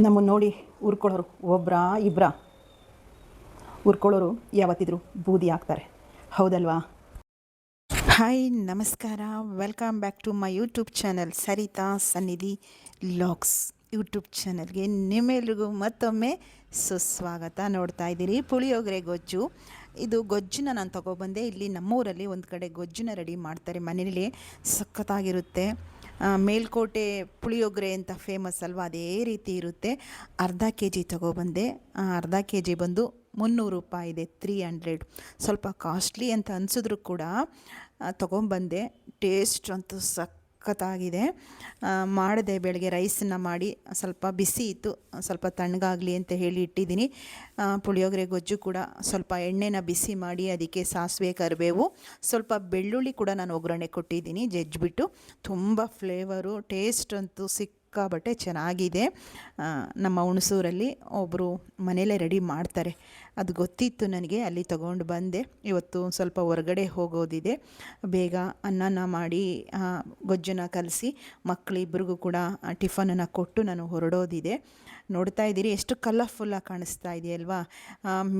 ನಮ್ಮನ್ನು ನೋಡಿ ಉರ್ಕೊಳ್ಳೋರು ಒಬ್ರಾ ಇಬ್ರಾ? ಉರ್ಕೊಳ್ಳೋರು ಯಾವತ್ತಿದ್ರು ಬೂದಿ ಆಗ್ತಾರೆ. ಹೌದಲ್ವಾ? ಹಾಯ್ ನಮಸ್ಕಾರ. Welcome back to my YouTube channel Sarita Sannidhi logs YouTube ಚಾನಲ್ಗೆ ನಿಮ್ಮೆಲ್ರಿಗೂ ಮತ್ತೊಮ್ಮೆ ಸುಸ್ವಾಗತ ನೋಡ್ತಾ ಇದ್ದೀರಿ. ಪುಳಿಯೋಗರೆ ಗೊಜ್ಜು. ಇದು ಗೊಜ್ಜನ್ನ ನಾನು ತೊಗೊಬಂದೆ. ಇಲ್ಲಿ ನಮ್ಮೂರಲ್ಲಿ ಒಂದು ಕಡೆ ಗೊಜ್ಜನ್ನ ರೆಡಿ ಮಾಡ್ತಾರೆ ಮನೆಯಲ್ಲಿ ಸಖತ್ತಾಗಿರುತ್ತೆ. ಮೇಲ್ಕೋಟೆ ಪುಳಿಯೋಗರೆ ಅಂತ ಫೇಮಸ್ ಅಲ್ವಾ? ಅದೇ ರೀತಿ ಇರುತ್ತೆ. ಅರ್ಧ ಕೆ ಜಿ ತಗೊಬಂದೆ ಅರ್ಧ ಕೆ ಜಿ ಬಂದು ಮುನ್ನೂರು ರೂಪಾಯಿ ಇದೆ ತ್ರೀ ಹಂಡ್ರೆಡ್ ಸ್ವಲ್ಪ ಕಾಸ್ಟ್ಲಿ ಅಂತ ಅನಿಸಿದ್ರು ಕೂಡ ತೊಗೊಂಬಂದೆ. ಟೇಸ್ಟ್ ಅಂತೂ ಸಖತ್ತಾಗಿದೆ. ಮಾಡಿದೆ ಬೆಳಗ್ಗೆ ರೈಸನ್ನ ಮಾಡಿ ಸ್ವಲ್ಪ ಬಿಸಿ ಇತ್ತು, ಸ್ವಲ್ಪ ತಣ್ಣಗಾಗಲಿ ಅಂತ ಹೇಳಿ ಇಟ್ಟಿದ್ದೀನಿ. ಪುಳಿಯೋಗರೆ, ಗೊಜ್ಜು ಕೂಡ ಸ್ವಲ್ಪ ಎಣ್ಣೆನ ಬಿಸಿ ಮಾಡಿ ಅದಕ್ಕೆ ಸಾಸಿವೆ, ಕರಿಬೇವು, ಸ್ವಲ್ಪ ಬೆಳ್ಳುಳ್ಳಿ ಕೂಡ ನಾನು ಒಗ್ಗರಣೆ ಕೊಟ್ಟಿದ್ದೀನಿ, ಜಜ್ಜಿಬಿಟ್ಟು. ತುಂಬ ಫ್ಲೇವರು ಟೇಸ್ಟ್ ಅಂತೂ ಸಿಕ್ಕಾಬಟ್ಟೆ ಚೆನ್ನಾಗಿದೆ. ನಮ್ಮ ಹುಣಸೂರಲ್ಲಿ ಒಬ್ಬರು ಮನೇಲೇ ರೆಡಿ ಮಾಡ್ತಾರೆ. ಅದು ಗೊತ್ತಿತ್ತು ನನಗೆ, ಅಲ್ಲಿ ತಗೊಂಡು ಬಂದೆ. ಇವತ್ತು ಸ್ವಲ್ಪ ಹೊರಗಡೆ ಹೋಗೋದಿದೆ. ಬೇಗ ಅನ್ನನ ಮಾಡಿ ಗೊಜ್ಜನ ಕಲಸಿ ಮಕ್ಕಳಿಬ್ರಿಗೂ ಕೂಡ ಟಿಫನನ್ನು ಕೊಟ್ಟು ನಾನು ಹೊರಡೋದಿದೆ. ನೋಡ್ತಾ ಇದ್ದೀರಿ, ಎಷ್ಟು ಕಲರ್ಫುಲ್ಲಾಗಿ ಕಾಣಿಸ್ತಾ ಇದೆಯಲ್ವಾ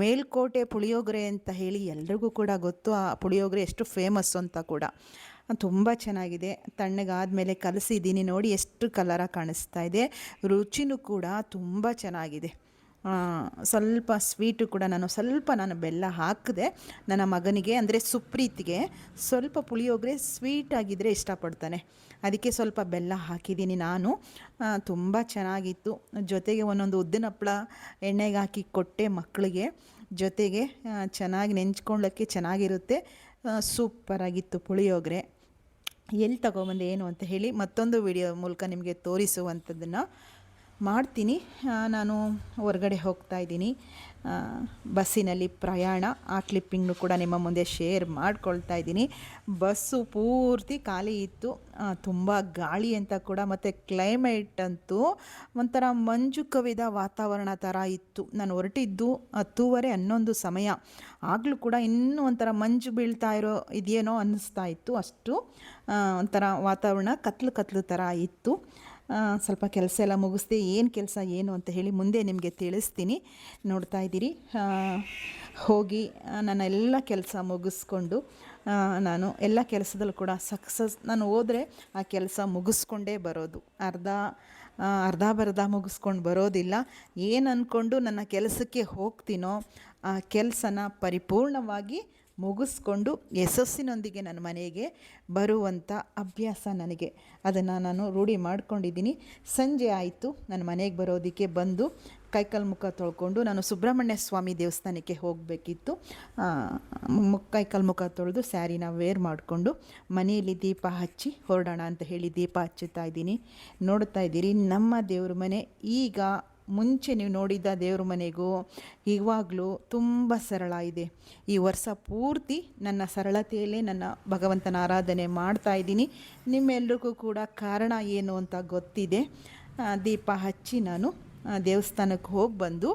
ಮೇಲ್ಕೋಟೆ ಪುಳಿಯೋಗರೆ ಅಂತ ಹೇಳಿ ಎಲ್ರಿಗೂ ಕೂಡ ಗೊತ್ತು, ಆ ಪುಳಿಯೋಗರೆ ಎಷ್ಟು ಫೇಮಸ್ಸು ಅಂತ ಕೂಡ. ತುಂಬ ಚೆನ್ನಾಗಿದೆ. ತಣ್ಣಗಾದಮೇಲೆ ಕಲಸಿದ್ದೀನಿ. ನೋಡಿ ಎಷ್ಟು ಕಲರಾಗಿ ಕಾಣಿಸ್ತಾ ಇದೆ. ರುಚಿನೂ ಕೂಡ ತುಂಬ ಚೆನ್ನಾಗಿದೆ. ಸ್ವಲ್ಪ ಸ್ವೀಟು ಕೂಡ ನಾನು ಸ್ವಲ್ಪ ನಾನು ಬೆಲ್ಲ ಹಾಕಿದೆ. ನನ್ನ ಮಗನಿಗೆ, ಅಂದರೆ ಸುಪ್ರೀತಿಗೆ ಸ್ವಲ್ಪ ಪುಳಿಯೋಗರೆ ಸ್ವೀಟಾಗಿದ್ದರೆ ಇಷ್ಟಪಡ್ತಾನೆ. ಅದಕ್ಕೆ ಸ್ವಲ್ಪ ಬೆಲ್ಲ ಹಾಕಿದ್ದೀನಿ ನಾನು. ತುಂಬ ಚೆನ್ನಾಗಿತ್ತು. ಜೊತೆಗೆ ಒಂದೊಂದು ಉದ್ದಿನ ಹಪ್ಪಳ ಎಣ್ಣೆಗೆ ಹಾಕಿ ಕೊಟ್ಟೆ ಮಕ್ಕಳಿಗೆ. ಜೊತೆಗೆ ಚೆನ್ನಾಗಿ ನೆಂಚ್ಕೊಳ್ಳೋಕ್ಕೆ ಚೆನ್ನಾಗಿರುತ್ತೆ. ಸೂಪರಾಗಿತ್ತು ಪುಳಿಯೋಗರೆ. ಎಲ್ಲಿ ತಗೊಬಂದೆ ಏನು ಅಂತ ಹೇಳಿ ಮತ್ತೊಂದು ವಿಡಿಯೋ ಮೂಲಕ ನಿಮಗೆ ತೋರಿಸುವಂಥದ್ದನ್ನು ಮಾಡ್ತೀನಿ. ನಾನು ಹೊರಗಡೆ ಹೋಗ್ತಾ ಇದ್ದೀನಿ. ಬಸ್ಸಿನಲ್ಲಿ ಪ್ರಯಾಣ. ಆ ಕ್ಲಿಪ್ಪಿಂಗ್ನು ಕೂಡ ನಿಮ್ಮ ಮುಂದೆ ಶೇರ್ ಮಾಡ್ಕೊಳ್ತಾ ಇದ್ದೀನಿ. ಬಸ್ಸು ಪೂರ್ತಿ ಖಾಲಿ ಇತ್ತು. ತುಂಬ ಗಾಳಿ ಅಂತ ಕೂಡ, ಮತ್ತು ಕ್ಲೈಮೇಟ್ ಅಂತೂ ಒಂಥರ ಮಂಜು ಕವಿದ ವಾತಾವರಣ ಥರ ಇತ್ತು. ನಾನು ಹೊರಟಿದ್ದು ಹತ್ತೂವರೆ ಹನ್ನೊಂದು ಸಮಯ. ಆಗಲೂ ಕೂಡ ಇನ್ನೂ ಒಂಥರ ಮಂಜು ಬೀಳ್ತಾ ಇರೋ ಇದೆಯೇನೋ ಅನ್ನಿಸ್ತಾ ಇತ್ತು ಅಷ್ಟು. ಒಂಥರ ವಾತಾವರಣ ಕತ್ಲು ಕತ್ಲು ಥರ ಇತ್ತು. ಸ್ವಲ್ಪ ಕೆಲಸ ಎಲ್ಲ ಮುಗಿಸ್ದೆ ಏನು ಕೆಲಸ ಏನು ಅಂತ ಹೇಳಿ ಮುಂದೆ ನಿಮಗೆ ತಿಳಿಸ್ತೀನಿ. ನೋಡ್ತಾ ಇದ್ದೀರಿ. ಹೋಗಿ ನನ್ನ ಎಲ್ಲ ಕೆಲಸ ಮುಗಿಸ್ಕೊಂಡು ನಾನು ಎಲ್ಲ ಕೆಲಸದಲ್ಲೂ ಕೂಡ ಸಕ್ಸಸ್ ನಾನು ಹೋದರೆ ಆ ಕೆಲಸ ಮುಗಿಸ್ಕೊಂಡೇ ಬರೋದು. ಅರ್ಧ ಅರ್ಧ ಬರ್ಧ ಮುಗಿಸ್ಕೊಂಡು ಬರೋದಿಲ್ಲ. ಏನು ಅಂದ್ಕೊಂಡು ನನ್ನ ಕೆಲಸಕ್ಕೆ ಹೋಗ್ತೀನೋ ಆ ಕೆಲಸನ ಪರಿಪೂರ್ಣವಾಗಿ ಮುಗಿಸ್ಕೊಂಡು ಯಶಸ್ಸಿನೊಂದಿಗೆ ನನ್ನ ಮನೆಗೆ ಬರುವಂಥ ಅಭ್ಯಾಸ ನನಗೆ. ಅದನ್ನು ನಾನು ರೂಢಿ ಮಾಡ್ಕೊಂಡಿದ್ದೀನಿ. ಸಂಜೆ ಆಯಿತು, ನನ್ನ ಮನೆಗೆ ಬರೋದಕ್ಕೆ ಬಂದು ಕೈಕಾಲು ಮುಖ ತೊಳ್ಕೊಂಡು ನಾನು ಸುಬ್ರಹ್ಮಣ್ಯ ಸ್ವಾಮಿ ದೇವಸ್ಥಾನಕ್ಕೆ ಹೋಗಬೇಕಿತ್ತು. ಕೈಕಾಲು ಮುಖ ತೊಳೆದು ಸ್ಯಾರಿನ ವೇರ್ ಮಾಡಿಕೊಂಡು ಮನೆಯಲ್ಲಿ ದೀಪ ಹಚ್ಚಿ ಹೊರಡೋಣ ಅಂತ ಹೇಳಿ ದೀಪ ಹಚ್ಚುತ್ತಾ ಇದ್ದೀನಿ. ನೋಡ್ತಾ ಇದ್ದೀರಿ, ನಮ್ಮ ದೇವ್ರ ಮನೆ ಈಗ ಮುಂಚೆ ನೀವು ನೋಡಿದ್ದ ದೇವ್ರ ಮನೆಗೂ ಇವಾಗಲೂ ತುಂಬ ಸರಳ ಇದೆ. ಈ ವರ್ಷ ಪೂರ್ತಿ ನನ್ನ ಸರಳತೆಯಲ್ಲೇ ನನ್ನ ಭಗವಂತನ ಆರಾಧನೆ ಮಾಡ್ತಾ ಇದ್ದೀನಿ. ನಿಮ್ಮೆಲ್ರಿಗೂ ಕೂಡ ಕಾರಣ ಏನು ಅಂತ ಗೊತ್ತಿದೆ. ದೀಪ ಹಚ್ಚಿ ನಾನು ದೇವಸ್ಥಾನಕ್ಕೆ ಹೋಗಿ ಬಂದು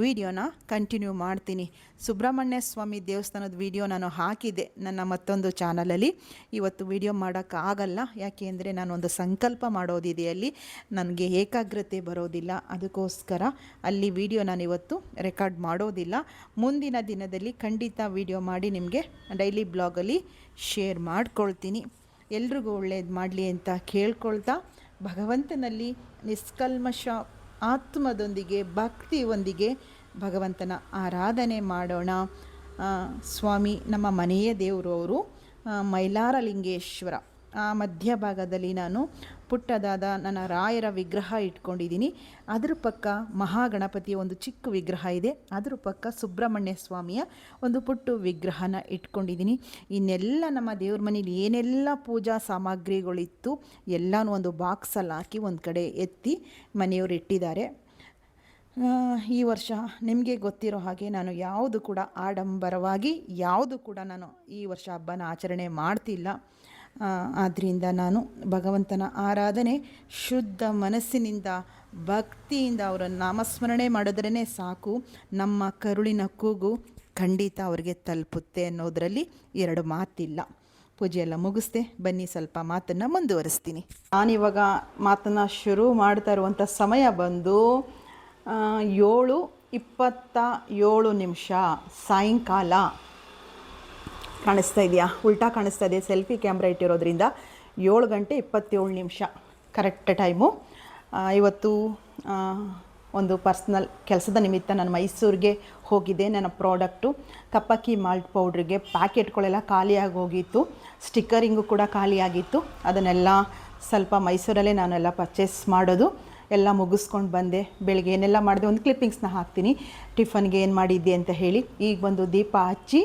ವಿಡಿಯೋನ ಕಂಟಿನ್ಯೂ ಮಾಡ್ತೀನಿ. ಸುಬ್ರಹ್ಮಣ್ಯ ಸ್ವಾಮಿ ದೇವಸ್ಥಾನದ ವಿಡಿಯೋ ನಾನು ಹಾಕಿದೆ ನನ್ನ ಮತ್ತೊಂದು ಚಾನಲಲ್ಲಿ. ಇವತ್ತು ವಿಡಿಯೋ ಮಾಡೋಕ್ಕಾಗಲ್ಲ ಯಾಕೆ ಅಂದರೆ ನಾನೊಂದು ಸಂಕಲ್ಪ ಮಾಡೋದಿದೆ ಅಲ್ಲಿ ನನಗೆ ಏಕಾಗ್ರತೆ ಬರೋದಿಲ್ಲ. ಅದಕ್ಕೋಸ್ಕರ ಅಲ್ಲಿ ವಿಡಿಯೋ ನಾನು ಇವತ್ತು ರೆಕಾರ್ಡ್ ಮಾಡೋದಿಲ್ಲ. ಮುಂದಿನ ದಿನದಲ್ಲಿ ಖಂಡಿತ ವಿಡಿಯೋ ಮಾಡಿ ನಿಮಗೆ ಡೈಲಿ ಬ್ಲಾಗಲ್ಲಿ ಶೇರ್ ಮಾಡ್ಕೊಳ್ತೀನಿ. ಎಲ್ರಿಗೂ ಒಳ್ಳೇದು ಮಾಡಲಿ ಅಂತ ಕೇಳ್ಕೊಳ್ತಾ, ಭಗವಂತನಲ್ಲಿ ನಿಷ್ಕಲ್ಮಶ ಆತ್ಮದೊಂದಿಗೆ ಭಕ್ತಿಯೊಂದಿಗೆ ಭಗವಂತನ ಆರಾಧನೆ ಮಾಡೋಣ. ಸ್ವಾಮಿ ನಮ್ಮ ಮನೆಯ ದೇವರು ಅವರು ಮೈಲಾರಲಿಂಗೇಶ್ವರ. ಆ ಮಧ್ಯಭಾಗದಲ್ಲಿ ನಾನು ಪುಟ್ಟದಾದ ನನ್ನ ರಾಯರ ವಿಗ್ರಹ ಇಟ್ಕೊಂಡಿದ್ದೀನಿ. ಅದ್ರ ಪಕ್ಕ ಮಹಾಗಣಪತಿಯ ಒಂದು ಚಿಕ್ಕ ವಿಗ್ರಹ ಇದೆ. ಅದರ ಪಕ್ಕ ಸುಬ್ರಹ್ಮಣ್ಯ ಸ್ವಾಮಿಯ ಒಂದು ಪುಟ್ಟು ವಿಗ್ರಹನ ಇಟ್ಕೊಂಡಿದ್ದೀನಿ. ಇನ್ನೆಲ್ಲ ನಮ್ಮ ದೇವ್ರ ಮನೇಲಿ ಏನೆಲ್ಲ ಪೂಜಾ ಸಾಮಗ್ರಿಗಳಿತ್ತು, ಎಲ್ಲನೂ ಒಂದು ಬಾಕ್ಸಲ್ಲಿ ಹಾಕಿ ಒಂದು ಕಡೆ ಎತ್ತಿ ಮನೆಯವರು ಇಟ್ಟಿದ್ದಾರೆ. ಈ ವರ್ಷ ನಿಮಗೆ ಗೊತ್ತಿರೋ ಹಾಗೆ ನಾನು ಯಾವುದು ಕೂಡ ಆಡಂಬರವಾಗಿ, ಯಾವುದು ಕೂಡ ನಾನು ಈ ವರ್ಷ ಹಬ್ಬನ ಆಚರಣೆ ಮಾಡ್ತಿಲ್ಲ. ಆದ್ದರಿಂದ ನಾನು ಭಗವಂತನ ಆರಾಧನೆ ಶುದ್ಧ ಮನಸ್ಸಿನಿಂದ, ಭಕ್ತಿಯಿಂದ ಅವರ ನಾಮಸ್ಮರಣೆ ಮಾಡಿದ್ರೇ ಸಾಕು. ನಮ್ಮ ಕರುಳಿನ ಕೂಗು ಖಂಡಿತ ಅವರಿಗೆ ತಲುಪುತ್ತೆ ಅನ್ನೋದರಲ್ಲಿ ಎರಡು ಮಾತಿಲ್ಲ. ಪೂಜೆಯೆಲ್ಲ ಮುಗಿಸ್ದೆ, ಬನ್ನಿ ಸ್ವಲ್ಪ ಮಾತನ್ನು ಮುಂದುವರಿಸ್ತೀನಿ. ನಾನಿವಾಗ ಮಾತನ್ನು ಶುರು ಮಾಡ್ತಾ ಇರುವಂಥ ಸಮಯ ಬಂದು ಏಳು ಇಪ್ಪತ್ತ ಏಳು ನಿಮಿಷ ಸಾಯಂಕಾಲ. ಕಾಣಿಸ್ತಾ ಇದೆಯಾ? ಉಲ್ಟಾ ಕಾಣಿಸ್ತಾ ಇದೆ. ಸೆಲ್ಫಿ ಕ್ಯಾಮ್ರಾ ಇಟ್ಟಿರೋದ್ರಿಂದ ಏಳು ಗಂಟೆ ಇಪ್ಪತ್ತೇಳು ನಿಮಿಷ. ಕರೆಕ್ಟ್ ಟೈಮು ಇವತ್ತು ಒಂದು ಪರ್ಸ್ನಲ್ ಕೆಲಸದ ನಿಮಿತ್ತ ನಾನು ಮೈಸೂರಿಗೆ ಹೋಗಿದ್ದೆ. ನನ್ನ ಪ್ರಾಡಕ್ಟು ಕಪ್ಪಕ್ಕಿ ಮಾಲ್ಟ್ ಪೌಡ್ರಿಗೆ ಪ್ಯಾಕೆಟ್ಗಳೆಲ್ಲ ಖಾಲಿಯಾಗಿ ಹೋಗಿತ್ತು ಸ್ಟಿಕ್ಕರಿಂಗು ಕೂಡ ಖಾಲಿಯಾಗಿತ್ತು. ಅದನ್ನೆಲ್ಲ ಸ್ವಲ್ಪ ಮೈಸೂರಲ್ಲೇ ನಾನೆಲ್ಲ ಪರ್ಚೇಸ್ ಮಾಡೋದು. ಎಲ್ಲ ಮುಗಿಸ್ಕೊಂಡು ಬಂದೆ. ಬೆಳಿಗ್ಗೆ ಏನೆಲ್ಲ ಮಾಡಿದೆ, ಒಂದು ಕ್ಲಿಪ್ಪಿಂಗ್ಸ್ನ ಹಾಕ್ತೀನಿ. ಟಿಫನ್ಗೆ ಏನು ಮಾಡಿದ್ದೆ ಅಂತ ಹೇಳಿ, ಈಗ ಬಂದು ದೀಪ ಹಚ್ಚಿ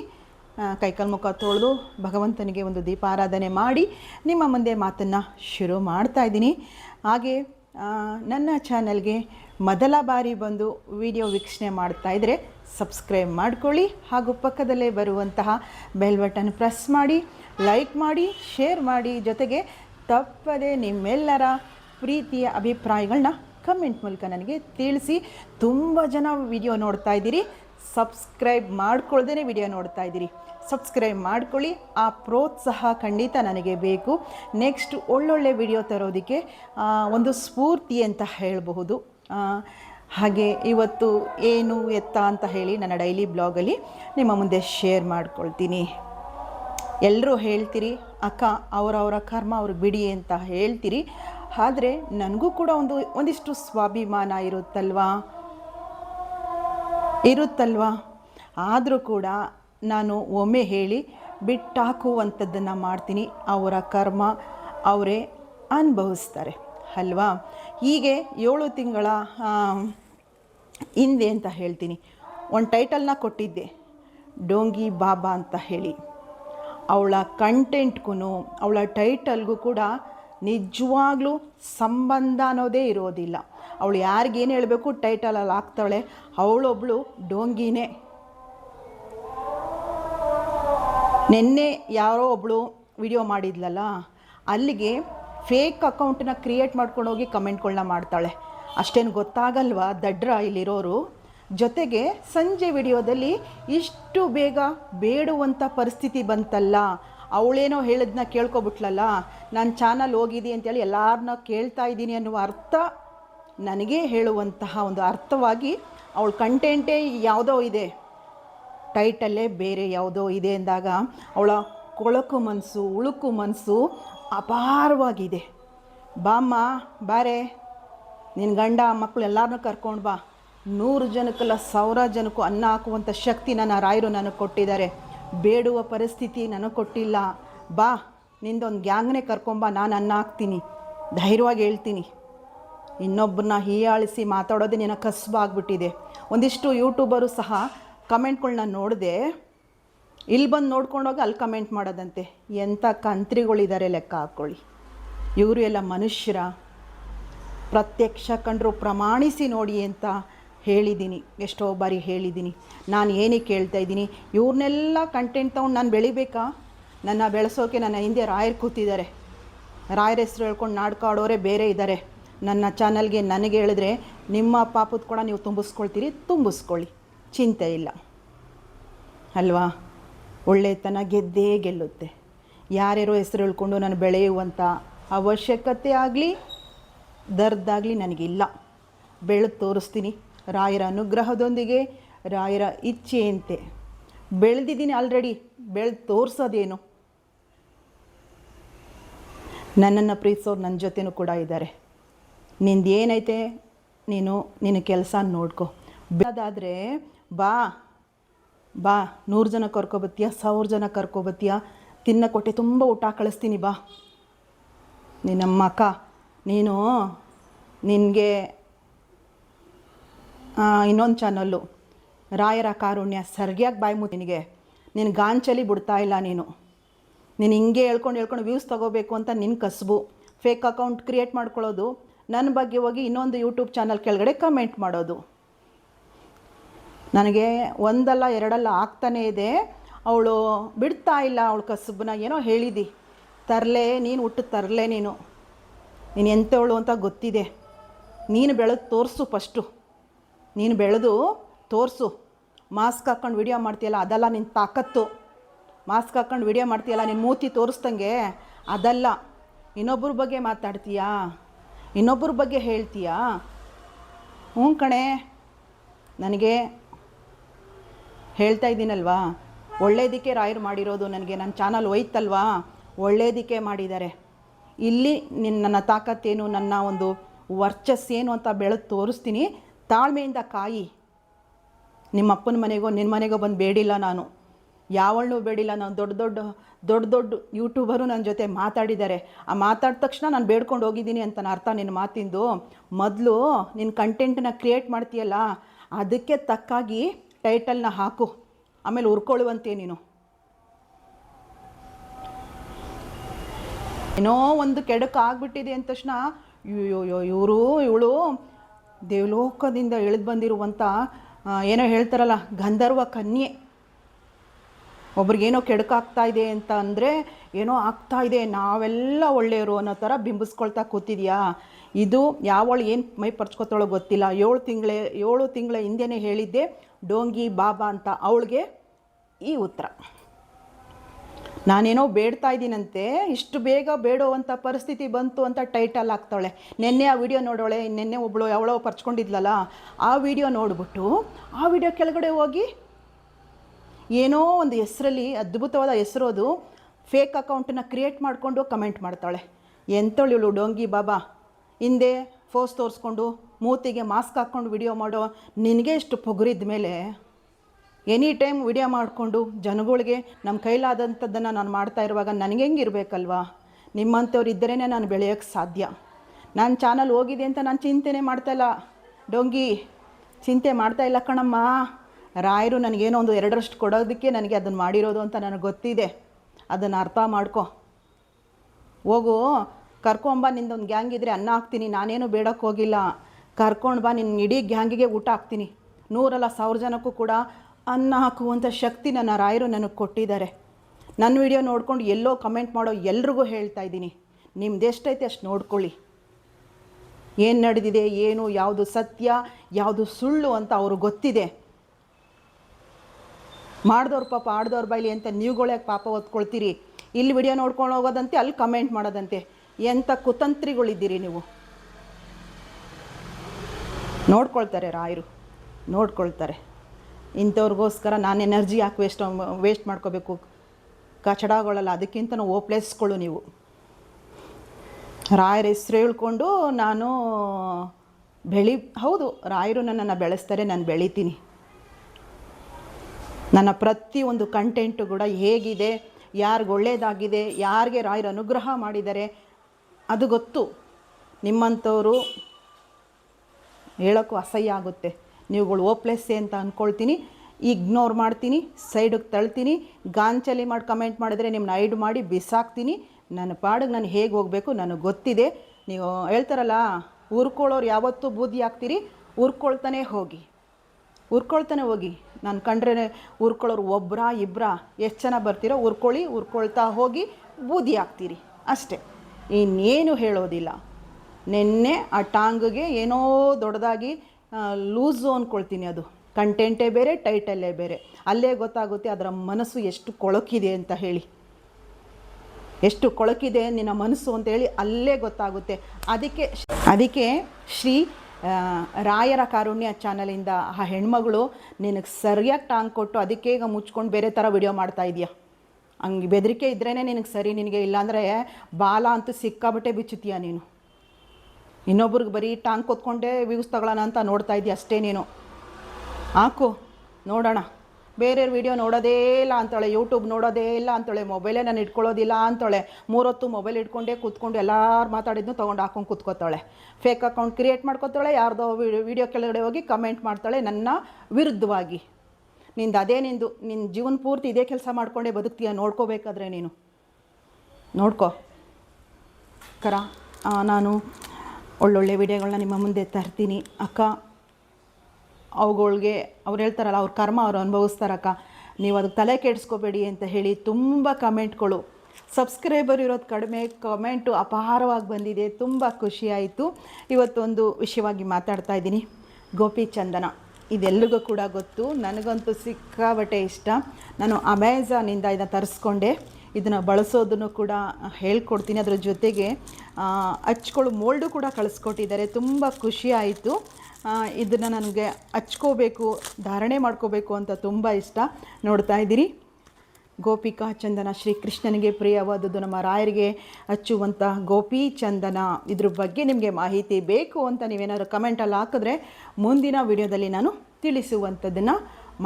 ಕೈಕಾಲು ಮುಖ ತೊಳೆದು ಭಗವಂತನಿಗೆ ಒಂದು ದೀಪಾರಾಧನೆ ಮಾಡಿ ನಿಮ್ಮ ಮುಂದೆ ಮಾತನ್ನು ಶುರು ಮಾಡ್ತಾ ಇದ್ದೀನಿ. ಹಾಗೆ ನನ್ನ ಚಾನಲ್ಗೆ ಮೊದಲ ಬಾರಿ ಬಂದು ವಿಡಿಯೋ ವೀಕ್ಷಣೆ ಮಾಡ್ತಾ ಇದ್ದರೆ ಸಬ್ಸ್ಕ್ರೈಬ್ ಮಾಡ್ಕೊಳ್ಳಿ ಹಾಗೂ ಪಕ್ಕದಲ್ಲೇ ಬರುವಂತಹ ಬೆಲ್ ಬಟನ್ ಪ್ರೆಸ್ ಮಾಡಿ, ಲೈಕ್ ಮಾಡಿ, ಶೇರ್ ಮಾಡಿ. ಜೊತೆಗೆ ತಪ್ಪದೆ ನಿಮ್ಮೆಲ್ಲರ ಪ್ರೀತಿಯ ಅಭಿಪ್ರಾಯಗಳನ್ನ ಕಮೆಂಟ್ ಮೂಲಕ ನನಗೆ ತಿಳಿಸಿ. ತುಂಬ ಜನ ವಿಡಿಯೋ ನೋಡ್ತಾ ಇದ್ದೀರಿ. ಸಬ್ಸ್ಕ್ರೈಬ್ ಮಾಡ್ಕೊಳ್ದೇ ವಿಡಿಯೋ ನೋಡ್ತಾ ಇದ್ದೀರಿ. ಸಬ್ಸ್ಕ್ರೈಬ್ ಮಾಡ್ಕೊಳ್ಳಿ, ಆ ಪ್ರೋತ್ಸಾಹ ಖಂಡಿತ ನನಗೆ ಬೇಕು. ನೆಕ್ಸ್ಟ್ ಒಳ್ಳೊಳ್ಳೆ ವಿಡಿಯೋ ತರೋದಕ್ಕೆ ಒಂದು ಸ್ಫೂರ್ತಿ ಅಂತ ಹೇಳಬಹುದು. ಹಾಗೆ ಇವತ್ತು ಏನು ಎತ್ತ ಅಂತ ಹೇಳಿ ನನ್ನ ಡೈಲಿ ಬ್ಲಾಗಲ್ಲಿ ನಿಮ್ಮ ಮುಂದೆ ಶೇರ್ ಮಾಡ್ಕೊಳ್ತೀನಿ. ಎಲ್ಲರೂ ಹೇಳ್ತೀರಿ, ಅಕ್ಕ ಅವರವರ ಕರ್ಮ ಅವ್ರಿಗೆ ಬಿಡಿ ಅಂತ ಹೇಳ್ತೀರಿ. ಆದರೆ ನನಗೂ ಕೂಡ ಒಂದು, ಒಂದಿಷ್ಟು ಸ್ವಾಭಿಮಾನ ಇರುತ್ತಲ್ವಾ? ಇರುತ್ತಲ್ವಾ? ಆದರೂ ಕೂಡ ನಾನು ಒಮ್ಮೆ ಹೇಳಿ ಬಿಟ್ಟಾಕುವಂಥದ್ದನ್ನು ಮಾಡ್ತೀನಿ. ಅವರ ಕರ್ಮ ಅವರೇ ಅನುಭವಿಸ್ತಾರೆ. ಅಲ್ವಾ? ಹೀಗೆ ಏಳು ತಿಂಗಳ ಹಿಂದೆ ಅಂತ ಹೇಳ್ತೀನಿ. ಒಂದು ಟೈಟಲ್ನ ಕೊಟ್ಟಿದ್ದೆ. ಡೋಂಗಿ ಬಾಬಾ ಅಂತ ಹೇಳಿ. ಅವಳ ಕಂಟೆಂಟ್ಗೂ ಅವಳ ಟೈಟಲ್ಗೂ ಕೂಡ ನಿಜವಾಗ್ಲೂ ಸಂಬಂಧ ಅನ್ನೋದೇ ಇರೋದಿಲ್ಲ. ಅವಳು ಯಾರಿಗೇನು ಹೇಳಬೇಕು ಟೈಟಲಲ್ಲಿ ಹಾಕ್ತಾಳೆ, ಅವಳೊಬ್ಳು ಡೋಂಗಿನೇ. ನಿನ್ನೆ ಯಾರೋ ಒಬ್ಬಳು ವಿಡಿಯೋ ಮಾಡಿದ್ಲಲ್ಲ, ಅಲ್ಲಿಗೆ ಫೇಕ್ ಅಕೌಂಟನ್ನ ಕ್ರಿಯೇಟ್ ಮಾಡ್ಕೊಂಡು ಹೋಗಿ ಕಮೆಂಟ್ಗಳನ್ನ ಮಾಡ್ತಾಳೆ. ಅಷ್ಟೇನು ಗೊತ್ತಾಗಲ್ವಾ ದಡ್ರ ಇಲ್ಲಿರೋರು? ಜೊತೆಗೆ ಸಂಜೆ ವಿಡಿಯೋದಲ್ಲಿ ಇಷ್ಟು ಬೇಗ ಬೇಡುವಂಥ ಪರಿಸ್ಥಿತಿ ಬಂತಲ್ಲ ಅವಳೇನೋ ಹೇಳಿದ್ನ ಕೇಳ್ಕೊಬಿಟ್ಲಲ್ಲ, ನಾನು ಚಾನಲ್ ಹೋಗಿದ್ದಿ ಅಂತೇಳಿ ಎಲ್ಲರನ್ನ ಕೇಳ್ತಾ ಇದ್ದೀನಿ ಅನ್ನುವ ಅರ್ಥ ನನಗೆ ಹೇಳುವಂತಹ ಒಂದು ಅರ್ಥವಾಗಿ ಅವಳ ಕಂಟೆಂಟೇ ಯಾವುದೋ ಇದೆ. ಟೈಟಲ್ಲೇ ಬೇರೆ ಯಾವುದೋ ಇದೆ ಅಂದಾಗ ಅವಳ ಕೊಳಕು ಮನಸ್ಸು ಉಳುಕು ಮನಸ್ಸು ಅಪಾರವಾಗಿದೆ. ಬಾಮ್ಮ, ಬಾರೆ ನಿನ್ನ ಗಂಡ ಮಕ್ಕಳು ಎಲ್ಲರನ್ನೂ ಕರ್ಕೊಂಡು ಬಾ. ನೂರು ಜನಕ್ಕೆಲ್ಲ ಸಾವಿರ ಜನಕ್ಕೂ ಅನ್ನ ಹಾಕುವಂಥ ಶಕ್ತಿ ನನ್ನ ರಾಯರು ನನಗೆ ಕೊಟ್ಟಿದ್ದಾರೆ. ಬೇಡುವ ಪರಿಸ್ಥಿತಿ ನನಗೆ ಕೊಟ್ಟಿಲ್ಲ. ಬಾ, ನಿಂದೊಂದು ಗ್ಯಾಂಗ್ನೇ ಕರ್ಕೊಂಬ, ನಾನು ಅನ್ನ ಹಾಕ್ತೀನಿ. ಧೈರ್ಯವಾಗಿ ಹೇಳ್ತೀನಿ. ಇನ್ನೊಬ್ಬರನ್ನ ಹೀಯಾಳಿಸಿ ಮಾತಾಡೋದೇ ನಿನ್ನ ಆಗಿಬಿಟ್ಟಿದೆ. ಒಂದಿಷ್ಟು ಯೂಟ್ಯೂಬರು ಸಹ ಕಮೆಂಟ್ಗಳನ್ನ ನೋಡಿದೆ ಇಲ್ಲಿ ಬಂದು ನೋಡ್ಕೊಂಡೋಗಿ ಅಲ್ಲಿ ಕಮೆಂಟ್ ಮಾಡೋದಂತೆ. ಎಂಥ ಕಂತ್ರಿಗಳಿದ್ದಾರೆ ಲೆಕ್ಕ ಹಾಕ್ಕೊಳ್ಳಿ ಇವರು ಎಲ್ಲ ಮನುಷ್ಯರ. ಪ್ರತ್ಯಕ್ಷ ಕಂಡರು ಪ್ರಮಾಣಿಸಿ ನೋಡಿ ಅಂತ ಹೇಳಿದ್ದೀನಿ, ಎಷ್ಟೋ ಬಾರಿ ಹೇಳಿದ್ದೀನಿ. ನಾನು ಏನಕ್ಕೆ ಕೇಳ್ತಾ ಇದ್ದೀನಿ, ಇವ್ರನ್ನೆಲ್ಲ ಕಂಟೆಂಟ್ ತೊಗೊಂಡು ನಾನು ಬೆಳಿಬೇಕಾ? ನನ್ನ ಬೆಳೆಸೋಕೆ ನನ್ನ ಹಿಂದೆ ರಾಯರ್ ಕೂತಿದ್ದಾರೆ. ರಾಯರ ಹೆಸರು ಹೇಳ್ಕೊಂಡು ನಾಡ್ಕಾಡೋರೇ ಬೇರೆ ಇದ್ದಾರೆ. ನನ್ನ ಚಾನಲ್ಗೆ ನನಗೆ ಹೇಳಿದ್ರೆ ನಿಮ್ಮ ಪಾಪದ ಕೂಡ ನೀವು ತುಂಬಿಸ್ಕೊಳ್ತೀರಿ, ತುಂಬಿಸ್ಕೊಳ್ಳಿ. ಚಿಂತೆ ಇಲ್ಲ. ಅಲ್ವಾ? ಒಳ್ಳೆತನ ಗೆದ್ದೇ ಗೆಲ್ಲುತ್ತೆ. ಯಾರ್ಯಾರೋ ಹೆಸರು ಹೇಳ್ಕೊಂಡು ನಾನು ಬೆಳೆಯುವಂಥ ಅವಶ್ಯಕತೆ ಆಗಲಿ ದರ್ದಾಗಲಿ ನನಗಿಲ್ಲ. ಬೆಳೆದು ತೋರಿಸ್ತೀನಿ. ರಾಯರ ಅನುಗ್ರಹದೊಂದಿಗೆ ರಾಯರ ಇಚ್ಛೆಯಂತೆ. ಬೆಳೆದಿದ್ದೀನಿ ಆಲ್ರೆಡಿ ಬೆಳೆದು ತೋರಿಸೋದೇನು? ನನ್ನನ್ನು ಪ್ರೀತಿಸೋರು ನನ್ನ ಜೊತೆನೂ ಕೂಡ ಇದ್ದಾರೆ. ನಿಂದು ಏನೈತೆ? ನೀನು, ನಿನ್ನ ಕೆಲಸ ನೋಡ್ಕೊ. ಅದಾದರೆ ಬಾ. ಬಾ. ನೂರು ಜನ ಕರ್ಕೊಬತ್ತೀಯ? ಸಾವಿರ ಜನ ಕರ್ಕೊಬತ್ತೀಯ? ತಿನ್ನ ಕೊಟ್ಟೆ ತುಂಬ ಊಟ ಕಳಿಸ್ತೀನಿ ಬಾ. ಅಕ್ಕ, ನೀನು ನಿನಗೆ ಇನ್ನೊಂದು ಚಾನಲ್ಲು ರಾಯರ ಕಾರುಣ್ಯ ಸರಿಯಾಗಿ ಬಾಯಿ ಮುತ್ತು ನಿನಗೆ. ನೀನು ಗಾಂಚಲಿ ಬಿಡ್ತಾ ಇಲ್ಲ ನೀನು. ನೀನು ಹಿಂಗೆ ಹೇಳ್ಕೊಂಡು ಹೇಳ್ಕೊಂಡು ವ್ಯೂಸ್ ತೊಗೋಬೇಕು ಅಂತ ನಿನ್ನ ಕಸಬು. ಫೇಕ್ ಅಕೌಂಟ್ ಕ್ರಿಯೇಟ್ ಮಾಡ್ಕೊಳ್ಳೋದು ನನ್ನ ಬಗ್ಗೆ ಹೋಗಿ ಇನ್ನೊಂದು ಯೂಟ್ಯೂಬ್ ಚಾನಲ್ ಕೆಳಗಡೆ ಕಮೆಂಟ್ ಮಾಡೋದು. ನನಗೆ ಒಂದಲ್ಲ ಎರಡಲ್ಲ ಆಗ್ತಾನೇ ಇದೆ. ಅವಳು ಬಿಡ್ತಾ ಇಲ್ಲ ಅವಳು ಕಸಬನ್ನ, ಏನೋ ಹೇಳಿದಿ. ತರಲೆ, ನೀನು ಹುಟ್ಟು ತರಲೆ ನೀನು. ನೀನು ಎಂಥವಳು ಅಂತ ಗೊತ್ತಿದೆ. ನೀನು ಬೆಳೆದು ತೋರಿಸು ಫಸ್ಟು ನೀನು ಬೆಳೆದು ತೋರಿಸು. ಮಾಸ್ಕ್ ಹಾಕ್ಕೊಂಡು ವಿಡಿಯೋ ಮಾಡ್ತೀಯಲ್ಲ, ಅದಲ್ಲ ನಿನ್ನ ತಾಕತ್ತು. ಮಾಸ್ಕ್ ಹಾಕ್ಕೊಂಡು ವಿಡಿಯೋ ಮಾಡ್ತೀಯಲ್ಲ ನಿನ್ನ ಮೂತಿ ತೋರಿಸ್ದಂಗೆ ಅದಲ್ಲ. ಇನ್ನೊಬ್ಬರ ಬಗ್ಗೆ ಮಾತಾಡ್ತೀಯಾ? ಇನ್ನೊಬ್ಬರ ಬಗ್ಗೆ ಹೇಳ್ತೀಯಾ? ಹ್ಞೂ ಕಣೆ, ನನಗೆ ಹೇಳ್ತಾ ಇದ್ದೀನಲ್ವಾ? ಒಳ್ಳೇದಕ್ಕೆ ರಾಯರು ಮಾಡಿರೋದು ನನಗೆ, ನನ್ನ ಚಾನಲ್ ಒಯ್ತಲ್ವಾ ಒಳ್ಳೇದಕ್ಕೆ ಮಾಡಿದ್ದಾರೆ. ಇಲ್ಲಿ ನಿನ್ನ, ನನ್ನ ತಾಕತ್ತೇನು, ನನ್ನ ಒಂದು ವರ್ಚಸ್ಸೇನು ಅಂತ ಬೆಳೆದು ತೋರಿಸ್ತೀನಿ. ತಾಳ್ಮೆಯಿಂದ ಕಾಯಿ ನಿಮ್ಮ ಅಪ್ಪನ ಮನೆಗೋ ನಿನ್ನ ಮನೆಗೋ ಬಂದು ಬೇಡಿಲ್ಲ ನಾನು. ಯಾವಳನ್ನೂ ಬೇಡಿಲ್ಲ ನಾನು. ದೊಡ್ಡ ದೊಡ್ಡ ದೊಡ್ಡ ದೊಡ್ಡ ಯೂಟ್ಯೂಬರು ನನ್ನ ಜೊತೆ ಮಾತಾಡಿದ್ದಾರೆ. ಆ ಮಾತಾಡಿದ ತಕ್ಷಣ ನಾನು ಬೇಡ್ಕೊಂಡು ಹೋಗಿದ್ದೀನಿ ಅಂತ ಅರ್ಥ ನಿನ್ನ ಮಾತಿಂದು. ಮೊದಲು ನಿನ್ನ ಕಂಟೆಂಟನ್ನ ಕ್ರಿಯೇಟ್ ಮಾಡ್ತೀಯಲ್ಲ, ಅದಕ್ಕೆ ತಕ್ಕಾಗಿ ಟೈಟಲ್ನ ಹಾಕು. ಆಮೇಲೆ ಉರ್ಕೊಳ್ಳುವಂತೆ ನೀನು. ಏನೋ ಒಂದು ಕೆಡಕು ಆಗ್ಬಿಟ್ಟಿದೆ ಅಂದ ತಕ್ಷಣ ಅಯ್ಯೋ ಇವರು, ಇವಳು ದೇವಲೋಕದಿಂದ ಇಳಿದು ಬಂದಿರುವಂಥ ಏನೋ ಹೇಳ್ತಾರಲ್ಲ, ಗಂಧರ್ವ ಕನ್ಯೆ. ಒಬ್ರಿಗೇನೋ ಕೆಡಕಾಗ್ತಾ ಇದೆ ಅಂತ ಅಂದರೆ, ಏನೋ ಆಗ್ತಾ ಇದೆ, ನಾವೆಲ್ಲ ಒಳ್ಳೆಯವರು ಅನ್ನೋ ಥರ ಬಿಂಬಿಸ್ಕೊಳ್ತಾ ಕೂತಿದ್ಯಾ? ಇದು ಯಾವಳು ಏನು ಮೈ ಪರ್ಚ್ಕೊತಾಳೋ ಗೊತ್ತಿಲ್ಲ. ಏಳು ತಿಂಗಳೇ, ಏಳು ತಿಂಗಳ ಹಿಂದೆನೇ ಹೇಳಿದ್ದೆ, ಡೋಂಗಿ ಬಾಬಾ ಅಂತ ಅವಳಿಗೆ ಈ ಉತ್ತರ. ನಾನೇನೋ ಬೇಡ್ತಾ ಇದ್ದೀನಂತೆ, ಇಷ್ಟು ಬೇಗ ಬೇಡೋವಂಥ ಪರಿಸ್ಥಿತಿ ಬಂತು ಅಂತ ಟೈಟಲ್ ಹಾಕ್ತಾಳೆ. ನಿನ್ನೆ ಆ ವಿಡಿಯೋ ನೋಡೋಳೆ, ನಿನ್ನೆ ಒಬ್ಬಳು ಅವಳೋ ಪರ್ಚ್ಕೊಂಡಿದ್ಲಲ್ಲ, ಆ ವಿಡಿಯೋ ನೋಡ್ಬಿಟ್ಟು ಆ ವಿಡಿಯೋ ಕೆಳಗಡೆ ಹೋಗಿ ಏನೋ ಒಂದು ಹೆಸರಲ್ಲಿ, ಅದ್ಭುತವಾದ ಹೆಸರು ಅದು ಫೇಕ್ ಅಕೌಂಟನ್ನು ಕ್ರಿಯೇಟ್ ಮಾಡಿಕೊಂಡು ಕಮೆಂಟ್ ಮಾಡ್ತಾಳೆ. ಎಂಥಳು ಇವಳು ಡೊಂಗಿ ಬಾಬಾ. ಹಿಂದೆ ಫೋಸ್ ತೋರಿಸ್ಕೊಂಡು, ಮೂತಿಗೆ ಮಾಸ್ಕ್ ಹಾಕ್ಕೊಂಡು ವಿಡಿಯೋ ಮಾಡೋ, ನಿನಗೆ ಇಷ್ಟು ಪೊಗರಿದ ಮೇಲೆ ಎನಿ ಟೈಮ್ ವಿಡಿಯೋ ಮಾಡಿಕೊಂಡು ಜನಗಳಿಗೆ ನಮ್ಮ ಕೈಲಾದಂಥದ್ದನ್ನು ನಾನು ಮಾಡ್ತಾ ಇರುವಾಗ ನನಗೆ ಹೆಂಗೆ ಇರಬೇಕಲ್ವಾ? ನಿಮ್ಮಂಥವ್ರು ಇದ್ದರೇ ನಾನು ಬೆಳೆಯೋಕ್ಕೆ ಸಾಧ್ಯ. ನಾನು ಚಾನಲ್ ಹೋಗಿದೆ ಅಂತ ನಾನು ಚಿಂತೆನೇ ಮಾಡ್ತಾ ಇಲ್ಲ. ಡೊಂಗಿ, ಚಿಂತೆ ಮಾಡ್ತಾ ಇಲ್ಲ ಕಣಮ್ಮ. ರಾಯರು ನನಗೇನೋ ಒಂದು ಎರಡರಷ್ಟು ಕೊಡೋದಕ್ಕೆ ನನಗೆ ಅದನ್ನು ಮಾಡಿರೋದು ಅಂತ ನನಗೆ ಗೊತ್ತಿದೆ. ಅದನ್ನು ಅರ್ಥ ಮಾಡ್ಕೊ. ಹೋಗು, ಕರ್ಕೊಂಬ, ನಿಂದೊಂದು ಗ್ಯಾಂಗ್ ಇದ್ದರೆ ಅನ್ನ ಹಾಕ್ತೀನಿ. ನಾನೇನು ಬೇಡಕ್ಕೆ ಹೋಗಿಲ್ಲ. ಕರ್ಕೊಂಡು ಬಾ ನಿನ್ನ ಇಡೀ ಗ್ಯಾಂಗಿಗೆ ಊಟ ಹಾಕ್ತೀನಿ. ನೂರಲ್ಲ ಸಾವಿರ ಜನಕ್ಕೂ ಕೂಡ ಅನ್ನ ಹಾಕುವಂಥ ಶಕ್ತಿ ನನ್ನ ರಾಯರು ನನಗೆ ಕೊಟ್ಟಿದ್ದಾರೆ. ನನ್ನ ವಿಡಿಯೋ ನೋಡ್ಕೊಂಡು ಎಲ್ಲೋ ಕಮೆಂಟ್ ಮಾಡೋ ಎಲ್ರಿಗೂ ಹೇಳ್ತಾ ಇದ್ದೀನಿ. ನಿಮ್ದು ಎಷ್ಟೈತೆ ಅಷ್ಟು ನೋಡ್ಕೊಳ್ಳಿ. ಏನು ನಡೆದಿದೆ, ಏನು, ಯಾವುದು ಸತ್ಯ, ಯಾವುದು ಸುಳ್ಳು ಅಂತ ಅವರು ಗೊತ್ತಿದೆ. ಮಾಡ್ದವ್ರ ಪಾಪ ಆಡ್ದವ್ರ ಬೈಲಿ ಅಂತ ನೀವುಗಳೇ ಪಾಪ ಒತ್ಕೊಳ್ತೀರಿ ಇಲ್ಲಿ ವಿಡಿಯೋ ನೋಡ್ಕೊಂಡು ಹೋಗೋದಂತೆ, ಅಲ್ಲಿ ಕಮೆಂಟ್ ಮಾಡೋದಂತೆ. ಎಂಥ ಕುತಂತ್ರಿಗಳಿದ್ದೀರಿ ನೀವು? ನೋಡ್ಕೊಳ್ತಾರೆ ರಾಯರು. ನೋಡ್ಕೊಳ್ತಾರೆ. ಇಂಥವ್ರಿಗೋಸ್ಕರ ನಾನು ಎನರ್ಜಿ ಯಾಕೆ ವೇಸ್ಟ್ ವೇಸ್ಟ್ ಮಾಡ್ಕೋಬೇಕು. ಕಚಡಗಳಲ್ಲ ಅದಕ್ಕಿಂತ ಓಪ್ಲೇಸ್ಕೊಳ್ಳು ನೀವು. ರಾಯರ ಹೆಸ್ರು ಹೇಳ್ಕೊಂಡು ನಾನು ಬೆಳಿ, ಹೌದು, ರಾಯರು ನನ್ನನ್ನು ಬೆಳೆಸ್ತಾರೆ, ನಾನು ಬೆಳಿತೀನಿ. ನನ್ನ ಪ್ರತಿಯೊಂದು ಕಂಟೆಂಟು ಕೂಡ ಹೇಗಿದೆ, ಯಾರಿಗೆ ಒಳ್ಳೆಯದಾಗಿದೆ ಯಾರಿಗೆ ರಾಯರ ಅನುಗ್ರಹ ಮಾಡಿದ್ದಾರೆ ಅದು ಗೊತ್ತು. ನಿಮ್ಮಂಥವರು ಹೇಳೋಕ್ಕೂ ಅಸಹ್ಯ ಆಗುತ್ತೆ. ನೀವುಗಳು ಓಪ್ಲೆಸ್ಸೆ ಅಂತ ಅಂದ್ಕೊಳ್ತೀನಿ ಇಗ್ನೋರ್ ಮಾಡ್ತೀನಿ ಸೈಡಿಗೆ ತಳ್ತೀನಿ, ಗಾಂಚಲಿ ಮಾಡಿ ಕಮೆಂಟ್ ಮಾಡಿದ್ರೆ ನಿಮ್ಮನ್ನ ಐಡ್ ಮಾಡಿ ಬಿಸಾಕ್ತೀನಿ. ನನ್ನ ಪಾಡಿಗೆ ನಾನು ಹೇಗೆ ಹೋಗಬೇಕು ನನಗೆ ಗೊತ್ತಿದೆ. ನೀವು ಹೇಳ್ತಾರಲ್ಲ ಉರ್ಕೊಳ್ಳೋರು ಯಾವತ್ತೂ ಬೂದಿ ಹಾಕ್ತೀರಿ ಉರ್ಕೊಳ್ತಾನೆ ಹೋಗಿ. ಉರ್ಕೊಳ್ತಾನೆ ಹೋಗಿ. ನಾನು ಕಂಡ್ರೆ ಉರ್ಕೊಳ್ಳೋರು ಒಬ್ಬರ ಇಬ್ಬರ ಎಷ್ಟು ಜನ ಬರ್ತೀರೋ ಉರ್ಕೊಳ್ಳಿ ಉರ್ಕೊಳ್ತಾ ಹೋಗಿ ಬೂದಿ ಹಾಕ್ತೀರಿ ಅಷ್ಟೇ. ಇನ್ನೇನು ಹೇಳೋದಿಲ್ಲ. ನಿನ್ನೆ ಆ ಟಾಂಗ್ಗೆ ಏನೋ ದೊಡ್ಡದಾಗಿ ಲೂಸು ಅಂದ್ಕೊಳ್ತೀನಿ ಅದು. ಕಂಟೆಂಟೇ ಬೇರೆ, ಟೈಟಲ್ಲೇ ಬೇರೆ. ಅಲ್ಲೇ ಗೊತ್ತಾಗುತ್ತೆ ಅದರ ಮನಸ್ಸು ಎಷ್ಟು ಕೊಳಕಿದೆ ಅಂತ ಹೇಳಿ. ಎಷ್ಟು ಕೊಳಕಿದೆ ನಿನ್ನ ಮನಸ್ಸು ಅಂತೇಳಿ ಅಲ್ಲೇ ಗೊತ್ತಾಗುತ್ತೆ. ಅದಕ್ಕೆ ಅದಕ್ಕೆ ಶ್ರೀ ರಾಯರ ಕಾರುಣ್ಯ ಚಾನಲಿಂದ ಆ ಹೆಣ್ಮಗಳು ನಿನಗೆ ಸರಿಯಾಗಿ ಟಾಂಗ್ ಕೊಟ್ಟು ಅದಕ್ಕೆ ಈಗ ಮುಚ್ಕೊಂಡು ಬೇರೆ ಥರ ವಿಡಿಯೋ ಮಾಡ್ತಾ ಇದೆಯಾ? ಹಂಗೆ ಬೆದರಿಕೆ ಇದ್ರೇ ನಿನಗೆ ಸರಿ ನಿನಗೆ, ಇಲ್ಲಾಂದರೆ ಬಾಲ ಅಂತೂ ಸಿಕ್ಕಾಬಟ್ಟೆ ಬಿಚ್ಚುತ್ತೀಯ ನೀನು? ಇನ್ನೊಬ್ರಿಗೆ ಬರೀ ಟಾಂಗ್ ಕೊತ್ಕೊಂಡೇ ವ್ಯೂಸ್ ತಗೊಳ್ಳೋಣ ಅಂತ ನೋಡ್ತಾ ಇದ್ದೀಯ ಅಷ್ಟೇ ನೀನು. ಹಾಕು, ನೋಡೋಣ. ಬೇರೆಯವ್ರ ವಿಡಿಯೋ ನೋಡೋದೇ ಇಲ್ಲ ಅಂತಾಳೆ ಯೂಟ್ಯೂಬ್ ನೋಡೋದೇ ಇಲ್ಲ ಅಂತಾಳೆ ಮೊಬೈಲೇ ನಾನು ಇಟ್ಕೊಳ್ಳೋದಿಲ್ಲ ಅಂತಾಳೆ. ಮೂರೊತ್ತು ಮೊಬೈಲ್ ಇಟ್ಕೊಂಡೇ ಕೂತ್ಕೊಂಡು ಎಲ್ಲರೂ ಮಾತಾಡಿದ್ನು ತೊಗೊಂಡು ಹಾಕೊಂಡು ಕೂತ್ಕೋತಾಳೆ. ಫೇಕ್ ಅಕೌಂಟ್ ಕ್ರಿಯೇಟ್ ಮಾಡ್ಕೋತಾಳೆ, ಯಾರ್ದೋ ವಿಡಿಯೋ ಕೆಳಗಡೆ ಹೋಗಿ ಕಮೆಂಟ್ ಮಾಡ್ತಾಳೆ ನನ್ನ ವಿರುದ್ಧವಾಗಿ. ನಿಂದು ಅದೇ ನಿಂದು ನಿನ್ನ ಜೀವನ ಪೂರ್ತಿ ಇದೇ ಕೆಲಸ ಮಾಡ್ಕೊಂಡೇ ಬದುಕ್ತೀಯ ನೋಡ್ಕೋಬೇಕಾದ್ರೆ ನೀನು. ನೋಡ್ಕೋ. ಕರ ನಾನು ಒಳ್ಳೊಳ್ಳೆ ವಿಡಿಯೋಗಳನ್ನ ನಿಮ್ಮ ಮುಂದೆ ತರ್ತೀನಿ. ಅಕ್ಕ, ಅವುಗಳಿಗೆ, ಅವ್ರು ಹೇಳ್ತಾರಲ್ಲ, ಅವ್ರ ಕರ್ಮ ಅವ್ರು ಅನುಭವಿಸ್ತಾರಕ್ಕ ನೀವು ಅದಕ್ಕೆ ತಲೆ ಕೆಡಿಸ್ಕೋಬೇಡಿ ಅಂತ ಹೇಳಿ ತುಂಬ ಕಮೆಂಟ್ಗಳು. ಸಬ್ಸ್ಕ್ರೈಬರ್ ಇರೋದು ಕಡಿಮೆ, ಕಮೆಂಟು ಅಪಾರವಾಗಿ ಬಂದಿದೆ, ತುಂಬ ಖುಷಿಯಾಯಿತು ಇವತ್ತೊಂದು ವಿಷಯವಾಗಿ ಮಾತಾಡ್ತಾ ಇದ್ದೀನಿ. ಗೋಪಿ ಚಂದನ. ಇದೆಲ್ಲರಿಗೂ ಕೂಡ ಗೊತ್ತು, ನನಗಂತೂ ಸಿಕ್ಕಾಬಟ್ಟೆ ಇಷ್ಟ. ನಾನು ಅಮೆಝಾನಿಂದ ಇದನ್ನು ತರಿಸ್ಕೊಂಡೆ. ಇದನ್ನು ಬಳಸೋದನ್ನು ಕೂಡ ಹೇಳ್ಕೊಡ್ತೀನಿ. ಅದರ ಜೊತೆಗೆ ಹಚ್ಕೊಳ್ಳೋ ಮೋಲ್ಡು ಕೂಡ ಕಳಿಸ್ಕೊಟ್ಟಿದ್ದಾರೆ. ತುಂಬ ಖುಷಿ ಆಯಿತು. ಇದನ್ನು ನನಗೆ ಹಚ್ಕೋಬೇಕು ಧಾರಣೆ ಮಾಡ್ಕೋಬೇಕು ಅಂತ ತುಂಬ ಇಷ್ಟ. ನೋಡ್ತಾ ಇದ್ದೀರಿ. ಗೋಪಿಕಾ ಚಂದನ, ಶ್ರೀಕೃಷ್ಣನಿಗೆ ಪ್ರಿಯವಾದದ್ದು ನಮ್ಮ ರಾಯರಿಗೆ ಹಚ್ಚುವಂಥ ಗೋಪಿ ಚಂದನ. ಇದ್ರ ಬಗ್ಗೆ ನಿಮಗೆ ಮಾಹಿತಿ ಬೇಕು ಅಂತ ನೀವೇನಾದ್ರು ಕಮೆಂಟಲ್ಲಿ ಹಾಕಿದ್ರೆ ಮುಂದಿನ ವಿಡಿಯೋದಲ್ಲಿ ನಾನು ತಿಳಿಸುವಂಥದ್ದನ್ನು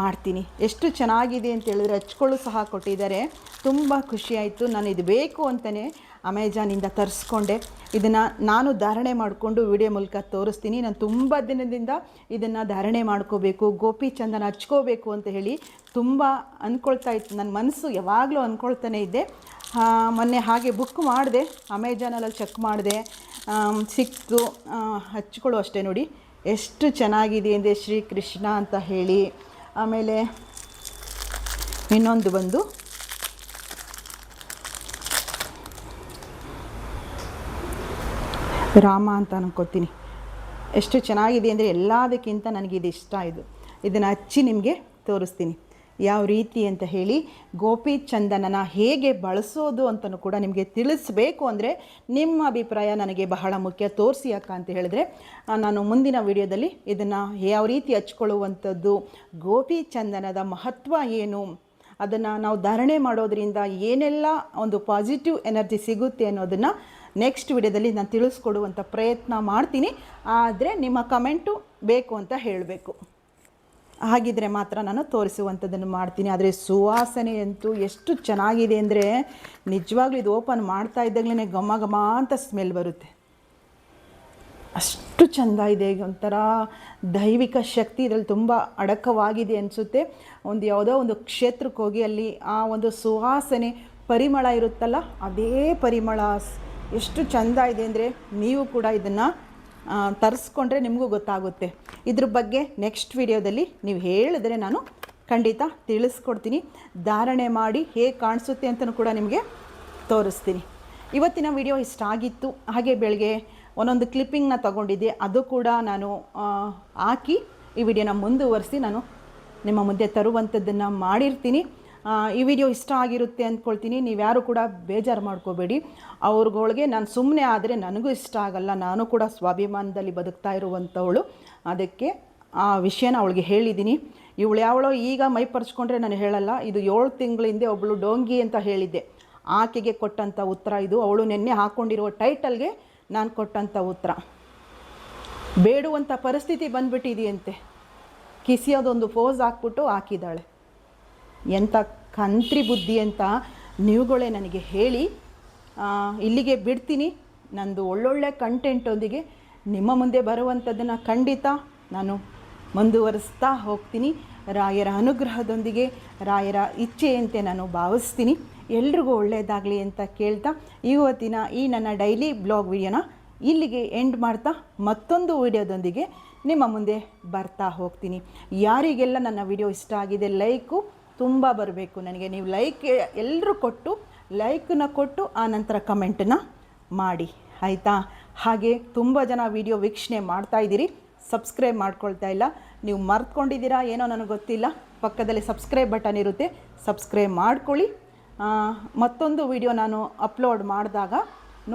ಮಾಡ್ತೀನಿ. ಎಷ್ಟು ಚೆನ್ನಾಗಿದೆ ಅಂತ ಹೇಳಿದ್ರೆ ಹಚ್ಕೊಳ್ಳು ಸಹ ಕೊಟ್ಟಿದ್ದಾರೆ. ತುಂಬ ಖುಷಿಯಾಯಿತು ನಾನು ಇದು ಬೇಕು ಅಂತಲೇ ಅಮೆಜಾನಿಂದ ತರಿಸ್ಕೊಂಡೆ. ಇದನ್ನು ನಾನು ಧಾರಣೆ ಮಾಡಿಕೊಂಡು ವಿಡಿಯೋ ಮೂಲಕ ತೋರಿಸ್ತೀನಿ. ನಾನು ತುಂಬ ದಿನದಿಂದ ಇದನ್ನು ಧಾರಣೆ ಮಾಡ್ಕೋಬೇಕು, ಗೋಪಿ ಚಂದನ ಹಚ್ಕೋಬೇಕು ಅಂತ ಹೇಳಿ ತುಂಬ ಅಂದ್ಕೊಳ್ತಾ ಇತ್ತು. ನನ್ನ ಮನಸ್ಸು ಯಾವಾಗಲೂ ಅಂದ್ಕೊಳ್ತಾನೆ ಇದ್ದೆ. ಮೊನ್ನೆ ಹಾಗೆ ಬುಕ್ ಮಾಡಿದೆ. ಅಮೆಜಾನಲ್ಲಿ ಚೆಕ್ ಮಾಡಿದೆ. ಸಿಕ್ತು. ಹಚ್ಕೊಳ್ಳೋ ಅಷ್ಟೇ ನೋಡಿ. ಎಷ್ಟು ಚೆನ್ನಾಗಿದೆ ಅಂದರೆ ಶ್ರೀಕೃಷ್ಣ ಅಂತ ಹೇಳಿ. ಆಮೇಲೆ ಇನ್ನೊಂದು ಬಂದು ರಾಮ ಅಂತ ಅನ್ಕೋತೀನಿ. ಎಷ್ಟು ಚೆನ್ನಾಗಿದೆ ಅಂದರೆ ಎಲ್ಲದಕ್ಕಿಂತ ಇದು ಇಷ್ಟ ಇದು. ಇದನ್ನು ಹಚ್ಚಿ ನಿಮಗೆ ತೋರಿಸ್ತೀನಿ. ಯಾವ ರೀತಿ ಅಂತ ಹೇಳಿ ಗೋಪಿ ಚಂದನನ ಹೇಗೆ ಬಳಸೋದು ಅಂತಲೂ ಕೂಡ ನಿಮಗೆ ತಿಳಿಸ್ಬೇಕು ಅಂದರೆ ನಿಮ್ಮ ಅಭಿಪ್ರಾಯ ನನಗೆ ಬಹಳ ಮುಖ್ಯ. ತೋರಿಸಿ ಅಕ್ಕ ಅಂತ ಹೇಳಿದ್ರೆ ನಾನು ಮುಂದಿನ ವಿಡಿಯೋದಲ್ಲಿ ಇದನ್ನು ಯಾವ ರೀತಿ ಹಚ್ಕೊಳ್ಳುವಂಥದ್ದು ಗೋಪಿ ಚಂದನದ ಮಹತ್ವ ಏನು, ಅದನ್ನು ನಾವು ಧಾರಣೆ ಮಾಡೋದರಿಂದ ಏನೆಲ್ಲ ಒಂದು ಪಾಸಿಟಿವ್ ಎನರ್ಜಿ ಸಿಗುತ್ತೆ ಅನ್ನೋದನ್ನು ನೆಕ್ಸ್ಟ್ ವಿಡಿಯೋದಲ್ಲಿ ನಾನು ತಿಳಿಸ್ಕೊಡುವಂಥ ಪ್ರಯತ್ನ ಮಾಡ್ತೀನಿ. ಆದರೆ ನಿಮ್ಮ ಕಮೆಂಟು ಬೇಕು ಅಂತ ಹೇಳಬೇಕು. ಹಾಗಿದ್ರೆ ಮಾತ್ರ ನಾನು ತೋರಿಸುವಂಥದ್ದನ್ನು ಮಾಡ್ತೀನಿ. ಆದರೆ ಸುವಾಸನೆ ಅಂತೂ ಎಷ್ಟು ಚೆನ್ನಾಗಿದೆ ಅಂದರೆ ನಿಜವಾಗ್ಲೂ ಇದು ಓಪನ್ ಮಾಡ್ತಾ ಇದ್ದಾಗಲೇ ಘಮ ಘಮ ಅಂತ ಸ್ಮೆಲ್ ಬರುತ್ತೆ. ಅಷ್ಟು ಚೆಂದ ಇದೆ. ಈಗ ಒಂಥರ ದೈವಿಕ ಶಕ್ತಿ ಇದರಲ್ಲಿ ತುಂಬ ಅಡಕವಾಗಿದೆ ಅನಿಸುತ್ತೆ. ಒಂದು ಯಾವುದೋ ಒಂದು ಕ್ಷೇತ್ರಕ್ಕೆ ಹೋಗಿ ಅಲ್ಲಿ ಆ ಒಂದು ಸುವಾಸನೆ ಪರಿಮಳ ಇರುತ್ತಲ್ಲ, ಅದೇ ಪರಿಮಳ ಎಷ್ಟು ಚಂದ ಇದೆ ಅಂದರೆ ನೀವು ಕೂಡ ಇದನ್ನು ತರಿಸ್ಕೊಂಡ್ರೆ ನಿಮಗೂ ಗೊತ್ತಾಗುತ್ತೆ. ಇದ್ರ ಬಗ್ಗೆ ನೆಕ್ಸ್ಟ್ ವಿಡಿಯೋದಲ್ಲಿ ನೀವು ಹೇಳಿದ್ರೆ ನಾನು ಖಂಡಿತ ತಿಳಿಸ್ಕೊಡ್ತೀನಿ. ಧಾರಣೆ ಮಾಡಿ ಹೇಗೆ ಕಾಣಿಸುತ್ತೆ ಅಂತಲೂ ಕೂಡ ನಿಮಗೆ ತೋರಿಸ್ತೀನಿ. ಇವತ್ತಿನ ವಿಡಿಯೋ ಇಷ್ಟ ಆಗಿತ್ತು, ಹಾಗೆ ಬೆಳಗ್ಗೆ ಒಂದೊಂದು ಕ್ಲಿಪ್ಪಿಂಗ್ನ ತಗೊಂಡಿದ್ದೆ, ಅದು ಕೂಡ ನಾನು ಹಾಕಿ ಈ ವಿಡಿಯೋನ ಮುಂದುವರಿಸಿ ನಾನು ನಿಮ್ಮ ಮುಂದೆ ತರುವಂಥದ್ದನ್ನು ಮಾಡಿರ್ತೀನಿ. ಈ ವಿಡಿಯೋ ಇಷ್ಟ ಆಗಿರುತ್ತೆ ಅಂದ್ಕೊಳ್ತೀನಿ. ನೀವ್ಯಾರು ಕೂಡ ಬೇಜಾರು ಮಾಡ್ಕೋಬೇಡಿ. ಅವ್ರಗಳಿಗೆ ನಾನು ಸುಮ್ಮನೆ ಆದರೆ ನನಗೂ ಇಷ್ಟ ಆಗಲ್ಲ. ನಾನು ಕೂಡ ಸ್ವಾಭಿಮಾನದಲ್ಲಿ ಬದುಕ್ತಾ ಇರುವಂಥವಳು ಅದಕ್ಕೆ ಆ ವಿಷಯನ ಅವಳಿಗೆ ಹೇಳಿದ್ದೀನಿ ಇವಳು ಯಾವಳೋ ಈಗ ಮೈ ಪರ್ಚ್ಕೊಂಡ್ರೆ ನಾನು ಹೇಳಲ್ಲ. ಇದು ಏಳು ತಿಂಗಳ ಹಿಂದೆ ಒಬ್ಬಳು ಡೋಂಗಿ ಅಂತ ಹೇಳಿದ್ದೆ. ಆಕೆಗೆ ಕೊಟ್ಟಂಥ ಉತ್ತರ ಇದು. ಅವಳು ನೆನ್ನೆ ಹಾಕ್ಕೊಂಡಿರುವ ಟೈಟಲ್ಗೆ ನಾನು ಕೊಟ್ಟಂಥ ಉತ್ತರ. ಬೇಡುವಂಥ ಪರಿಸ್ಥಿತಿ ಬಂದ್ಬಿಟ್ಟಿದೆಯಂತೆ. ಕಿಸಿಯೋದೊಂದು ಫೋಸ್ ಹಾಕ್ಬಿಟ್ಟು ಹಾಕಿದ್ದಾಳೆ. ಎಂಥ ಕಂತ್ರಿ ಬುದ್ಧಿ ಅಂತ ನೀವುಗಳೇ ನನಗೆ ಹೇಳಿ ಇಲ್ಲಿಗೆ ಬಿಡ್ತೀನಿ. ನಂದು ಒಳ್ಳೊಳ್ಳೆ ಕಂಟೆಂಟೊಂದಿಗೆ ನಿಮ್ಮ ಮುಂದೆ ಬರುವಂಥದ್ದನ್ನು ಖಂಡಿತ ನಾನು ಮುಂದುವರಿಸ್ತಾ ಹೋಗ್ತೀನಿ. ರಾಯರ ಅನುಗ್ರಹದೊಂದಿಗೆ, ರಾಯರ ಇಚ್ಛೆಯಂತೆ ನಾನು ಭಾವಿಸ್ತೀನಿ. ಎಲ್ರಿಗೂ ಒಳ್ಳೆಯದಾಗಲಿ ಅಂತ ಕೇಳ್ತಾ ಇವತ್ತಿನ ಈ ನನ್ನ ಡೈಲಿ ಬ್ಲಾಗ್ ವಿಡಿಯೋನ ಇಲ್ಲಿಗೆ ಎಂಡ್ ಮಾಡ್ತಾ ಮತ್ತೊಂದು ವಿಡಿಯೋದೊಂದಿಗೆ ನಿಮ್ಮ ಮುಂದೆ ಬರ್ತಾ ಹೋಗ್ತೀನಿ. ಯಾರಿಗೆಲ್ಲ ನನ್ನ ವಿಡಿಯೋ ಇಷ್ಟ ಆಗಿದೆ ಲೈಕು ತುಂಬ ಬರಬೇಕು ನನಗೆ. ನೀವು ಲೈಕ್ ಎಲ್ಲರೂ ಕೊಟ್ಟು ಲೈಕನ್ನ ಕೊಟ್ಟು, ಆ ನಂತರ ಕಮೆಂಟನ್ನ ಮಾಡಿ. ಆಯಿತಾ? ಹಾಗೆ ತುಂಬ ಜನ ವಿಡಿಯೋ ವೀಕ್ಷಣೆ ಮಾಡ್ತಾ ಇದ್ದೀರಿ. ಸಬ್ಸ್ಕ್ರೈಬ್ ಮಾಡ್ಕೊಳ್ತಾ ಇಲ್ಲ. ನೀವು ಮರ್ತ್ಕೊಂಡಿದ್ದೀರಾ, ಏನೋ ನನಗೆ ಗೊತ್ತಿಲ್ಲ. ಪಕ್ಕದಲ್ಲಿ ಸಬ್ಸ್ಕ್ರೈಬ್ ಬಟನ್ ಇರುತ್ತೆ. ಸಬ್ಸ್ಕ್ರೈಬ್ ಮಾಡ್ಕೊಳ್ಳಿ. ಮತ್ತೊಂದು ವಿಡಿಯೋ ನಾನು ಅಪ್ಲೋಡ್ ಮಾಡಿದಾಗ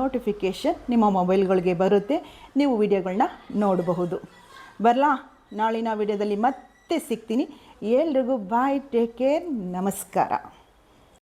ನೋಟಿಫಿಕೇಷನ್ ನಿಮ್ಮ ಮೊಬೈಲ್ಗಳಿಗೆ ಬರುತ್ತೆ. ನೀವು ವಿಡಿಯೋಗಳನ್ನ ನೋಡಬಹುದು. ಬರಲಾ? ನಾಳಿನ ವಿಡಿಯೋದಲ್ಲಿ ಮತ್ತೆ ಸಿಗ್ತೀನಿ. ಎಲ್ರಿಗೂ ಬಾಯ್ ಟೇಕ್ ಕೇರ್. ನಮಸ್ಕಾರ.